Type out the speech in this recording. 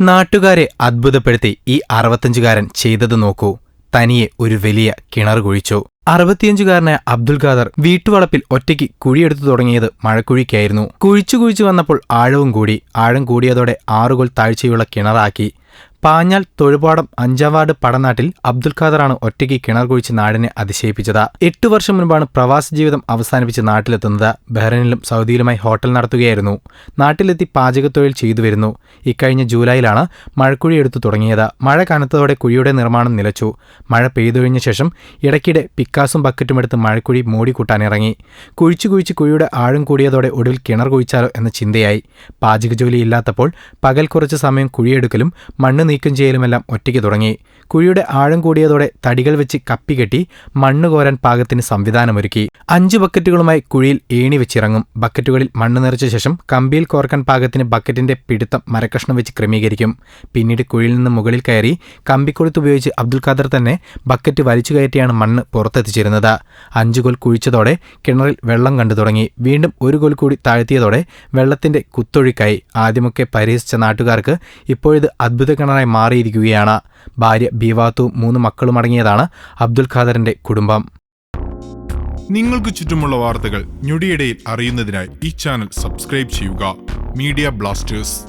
നാട്ടുകാരെ അത്ഭുതപ്പെടുത്തി ഈ അറുപത്തഞ്ചുകാരൻ ചെയ്തത് നോക്കൂ. തനിയെ ഒരു വലിയ കിണർ കുഴിച്ചു. അറുപത്തിയഞ്ചുകാരനായ അബ്ദുൽ ഖാദർ വീട്ടുവളപ്പിൽ ഒറ്റയ്ക്ക് കുഴിയെടുത്തു തുടങ്ങിയത് മഴക്കുഴിക്കായിരുന്നു. കുഴിച്ചു കുഴിച്ചു വന്നപ്പോൾ ആഴവും കൂടി. ആഴം കൂടിയതോടെ ആറുകൾ താഴ്ചയുള്ള കിണറാക്കി. പാഞ്ഞാൽ തൊഴുപാടം അഞ്ചാം വാർഡ് പടനാട്ടിൽ അബ്ദുൽ ഖാദറാണ് ഒറ്റയ്ക്ക് കിണർ കുഴിച്ച് നാടിനെ അതിശയിപ്പിച്ചത്. എട്ടു വർഷം മുൻപാണ് പ്രവാസ ജീവിതം അവസാനിപ്പിച്ച് നാട്ടിലെത്തുന്നത്. ബഹ്റൈനിലും സൗദിയിലുമായി ഹോട്ടൽ നടത്തുകയായിരുന്നു. നാട്ടിലെത്തി പാചകത്തൊഴിൽ ചെയ്തു വരുന്നു. ഇക്കഴിഞ്ഞ ജൂലൈയിലാണ് മഴക്കുഴി എടുത്തു തുടങ്ങിയത്. മഴ കനത്തതോടെ കുഴിയുടെ നിർമ്മാണം നിലച്ചു. മഴ പെയ്തൊഴിഞ്ഞ ശേഷം ഇടയ്ക്കിടെ പിക്കാസും ബക്കറ്റും എടുത്ത് മഴക്കുഴി മൂടിക്കൂട്ടാൻ ഇറങ്ങി. കുഴിച്ചു കുഴിച്ച് കുഴിയുടെ ആഴം കൂടിയതോടെ ഒടുവിൽ കിണർ കുഴിച്ചാലോ എന്ന ചിന്തയായി. പാചക ജോലി ഇല്ലാത്തപ്പോൾ പകൽ കുറച്ച് സമയം കുഴിയെടുക്കലും മണ്ണ് നീക്കം ചെയ്യലുമെല്ലാം ഒറ്റയ്ക്ക് തുടങ്ങി. കുഴിയുടെ ആഴം കൂടിയതോടെ തടികൾ വെച്ച് കപ്പി കെട്ടി മണ്ണ് കോരാൻ പാകത്തിന് സംവിധാനമൊരുക്കി. അഞ്ച് ബക്കറ്റുകളുമായി കുഴിയിൽ ഏണി വെച്ചിറങ്ങും. ബക്കറ്റുകളിൽ മണ്ണ് നിറച്ച ശേഷം കമ്പിയിൽ കോർക്കാൻ പാകത്തിന് ബക്കറ്റിന്റെ പിടുത്തം മരക്കഷ്ണം വെച്ച് ക്രമീകരിക്കും. പിന്നീട് കുഴിയിൽ നിന്ന് മുകളിൽ കയറി കമ്പിക്കൊളുത്ത് ഉപയോഗിച്ച് അബ്ദുൽ ഖാദർ തന്നെ ബക്കറ്റ് വലിച്ചു കയറ്റിയാണ് മണ്ണ് പുറത്തെത്തിച്ചിരുന്നത്. അഞ്ചു കോൽ കുഴിച്ചതോടെ കിണറിൽ വെള്ളം കണ്ടു തുടങ്ങി. വീണ്ടും ഒരു കോൽ കൂടി താഴ്ത്തിയതോടെ വെള്ളത്തിന്റെ കുത്തൊഴുക്കായി. ആദ്യമൊക്കെ പരിഹസിച്ച നാട്ടുകാർക്ക് ഇപ്പോഴിത് അത്ഭുത കിണറായി മാറിയിരിക്കുകയാണ്. ഭാര്യ ബീവാത്തു മൂന്ന് മക്കളുമടങ്ങിയതാണ് അബ്ദുൽ ഖാദറിന്റെ കുടുംബം. നിങ്ങൾക്ക് ചുറ്റുമുള്ള വാർത്തകൾ ഞൊടിയിടയിൽ അറിയുന്നതിനായി ഈ ചാനൽ സബ്സ്ക്രൈബ് ചെയ്യുക. Media blasters.